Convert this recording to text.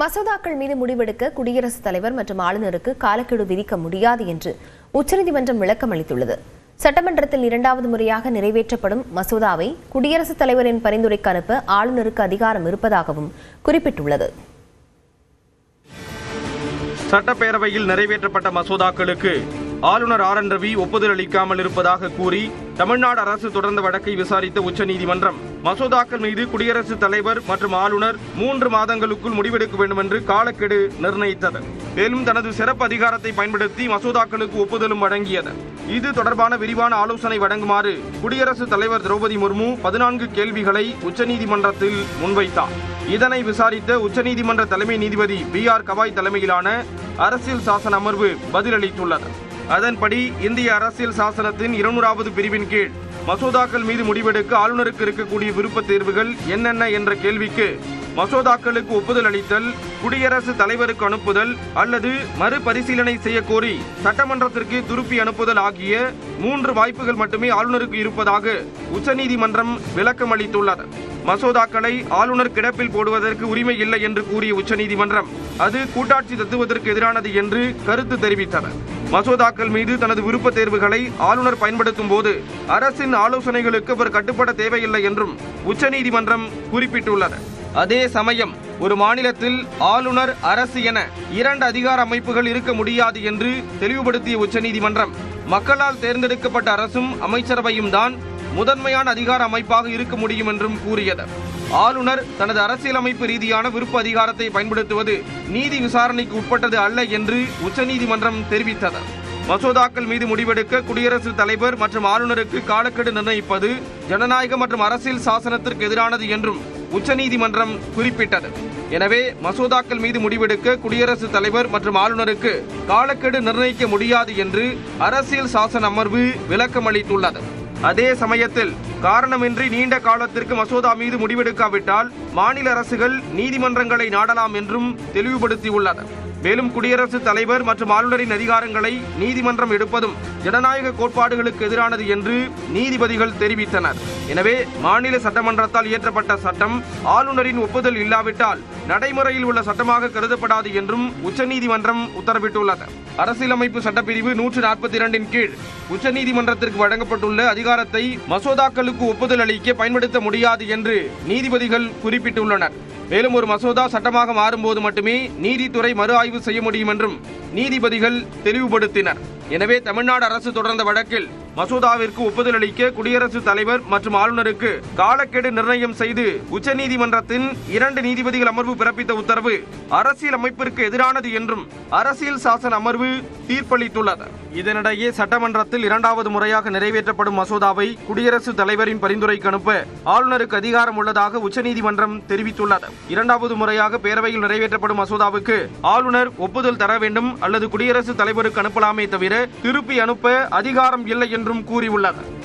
மசோதாக்கள் மீது முடிவெடுக்க குடியரசுத் தலைவர் மற்றும் ஆளுநருக்கு காலக்கெடு விதிக்க முடியாது என்று உச்சநீதிமன்றம் விளக்கம் அளித்துள்ளது. சட்டமன்றத்தில் இரண்டாவது முறையாக நிறைவேற்றப்படும் மசோதாவை குடியரசுத் தலைவரின் பரிந்துரைக்கு அனுப்ப ஆளுநருக்கு அதிகாரம் இருப்பதாகவும் குறிப்பிட்டுள்ளது. சட்டப்பேரவையில் நிறைவேற்றப்பட்ட மசோதாக்களுக்கு ஆளுநர் ஆர் என் ரவி ஒப்புதல் அளிக்காமல் இருப்பதாக கூறி தமிழ்நாடு அரசு தொடர்ந்த வழக்கை விசாரித்த உச்சநீதிமன்றம் மசோதாக்கள் மீது குடியரசுத் தலைவர் மற்றும் ஆளுநர் மூன்று மாதங்களுக்குள் முடிவெடுக்க வேண்டும் என்று காலக்கெடு நிர்ணயித்தது. மேலும் தனது சிறப்பு அதிகாரத்தை பயன்படுத்தி மசோதாக்களுக்கு ஒப்புதலும் வழங்கியது. இது தொடர்பான விரிவான ஆலோசனை வழங்குமாறு குடியரசுத் தலைவர் திரௌபதி முர்மு பதினான்கு கேள்விகளை உச்சநீதிமன்றத்தில் முன்வைத்தார். இதனை விசாரித்த உச்சநீதிமன்ற தலைமை நீதிபதி பி ஆர் கவாய் தலைமையிலான அரசியல் சாசன அமர்வு பதிலளித்துள்ளது. அதன்படி இந்திய அரசியல் சாசனத்தின் இருநூறாவது பிரிவின் கீழ் மசோதாக்கள் மீது முடிவெடுக்க ஆளுநருக்கு இருக்கக்கூடிய விருப்பத் தேர்வுகள் என்னென்ன என்ற கேள்விக்கு மசோதாக்களுக்கு ஒப்புதல் அளித்தல் குடியரசு தலைவருக்கு அனுப்புதல் அல்லது மறுபரிசீலனை செய்ய கோரி சட்டமன்றத்திற்கு திருப்பி அனுப்புதல் ஆகிய மூன்று வாய்ப்புகள் மட்டுமே ஆளுநருக்கு இருப்பதாக உச்சநீதிமன்றம் விளக்கம் அளித்துள்ளது. மசோதாக்களை ஆளுநர் கிடப்பில் போடுவதற்கு உரிமை இல்லை என்று கூறிய உச்சநீதிமன்றம் அது கூட்டாட்சி தத்துவதற்கு எதிரானது என்று கருத்து தெரிவித்தது. மசோதாக்கள் மீது தனது விருப்ப தேர்வுகளை ஆளுநர் பயன்படுத்தும் போது அரசின் ஆலோசனைகளுக்கு அவர் கட்டுப்பட தேவையில்லை என்றும் உச்சநீதிமன்றம் குறிப்பிட்டுள்ளது. அதே சமயம் ஒரு மாநிலத்தில் ஆளுநர் அரசு என இரண்டு அதிகார அமைப்புகள் இருக்க முடியாது என்று தெளிவுபடுத்திய உச்சநீதிமன்றம் மக்களால் தேர்ந்தெடுக்கப்பட்ட அரசும் அமைச்சரவையும் தான் முதன்மையான அதிகார அமைப்பாக இருக்க முடியும் என்றும் கூறியது. ஆளுநர் தனது அரசியலமைப்பு ரீதியான விருப்ப அதிகாரத்தை பயன்படுத்துவது நீதி விசாரணைக்கு உட்பட்டது அல்ல என்று உச்சநீதிமன்றம் தெரிவித்தது. மசோதாக்கள் மீது முடிவெடுக்க குடியரசுத் தலைவர் மற்றும் ஆளுநருக்கு காலக்கெடு நிர்ணயிப்பது ஜனநாயக மற்றும் அரசியல் சாசனத்திற்கு எதிரானது என்றும் உச்சநீதிமன்றம் குறிப்பிட்டது. எனவே மசோதாக்கள் மீது முடிவெடுக்க குடியரசுத் தலைவர் மற்றும் ஆளுநருக்கு காலக்கெடு நிர்ணயிக்க முடியாது என்று அரசியல் சாசன அமர்வு விளக்கம் அளித்துள்ளது அதே சமயத்தில் காரணமின்றி நீண்ட காலத்திற்கு மசோதா மீது முடிவெடுக்காவிட்டால் மாநில அரசுகள் நீதிமன்றங்களை நாடலாம் என்றும் தெளிவுபடுத்தியுள்ளது. மேலும் குடியரசுத் தலைவர் மற்றும் ஆளுநரின் அதிகாரங்களை நீதிமன்றம் எடுப்பதும் ஜனநாயக கோட்பாடுகளுக்கு எதிரானது என்று நீதிபதிகள் தெரிவித்தனர். எனவே மாநில சட்டமன்றத்தால் இயற்றப்பட்ட சட்டம் ஆளுநரின் ஒப்புதல் இல்லாவிட்டால் நடைமுறையில் உள்ள சட்டமாக கருதப்படாது என்றும் உச்சநீதிமன்றம் உத்தரவிட்டுள்ளது. அரசியலமைப்பு சட்டப்பிரிவு நூற்று நாற்பத்தி இரண்டின் கீழ் உச்சநீதிமன்றத்திற்கு வழங்கப்பட்டுள்ள அதிகாரத்தை மசோதாக்களுக்கு ஒப்புதல் அளிக்க பயன்படுத்த முடியாது என்று நீதிபதிகள் குறிப்பிட்டுள்ளனர். மேலும் ஒரு மசோதா சட்டமாக மாறும்போது மட்டுமே நீதித்துறை மறு ஆய்வு செய்ய முடியும் என்றும் நீதிபதிகள் தெளிவுபடுத்தினர். எனவே தமிழ்நாடு அரசு தொடர்ந்த வழக்கில் மசோதாவிற்கு ஒப்புதல் அளிக்க குடியரசுத் தலைவர் மற்றும் ஆளுநருக்கு காலக்கெடு நிர்ணயம் செய்து உச்சநீதிமன்றத்தின் இரண்டு நீதிபதிகள் அமர்வு பிறப்பித்த உத்தரவு அரசியல் அமைப்பிற்கு எதிரானது என்றும் அரசியல் சாசன அமர்வு தீர்ப்பளித்துள்ளது. இதனிடையே சட்டமன்றத்தில் இரண்டாவது முறையாக நிறைவேற்றப்படும் மசோதாவை குடியரசுத் தலைவரின் பரிந்துரைக்கு அனுப்ப ஆளுநருக்கு அதிகாரம் உள்ளதாக உச்சநீதிமன்றம் தெரிவித்துள்ளது. இரண்டாவது முறையாக பேரவையில் நிறைவேற்றப்படும் மசோதாவுக்கு ஆளுநர் ஒப்புதல் தர வேண்டும் அல்லது குடியரசுத் தலைவருக்கு அனுப்பலாமே தவிர திருப்பி அனுப்ப அதிகாரம் இல்லை என்று என்றும் கூறியுள்ளது.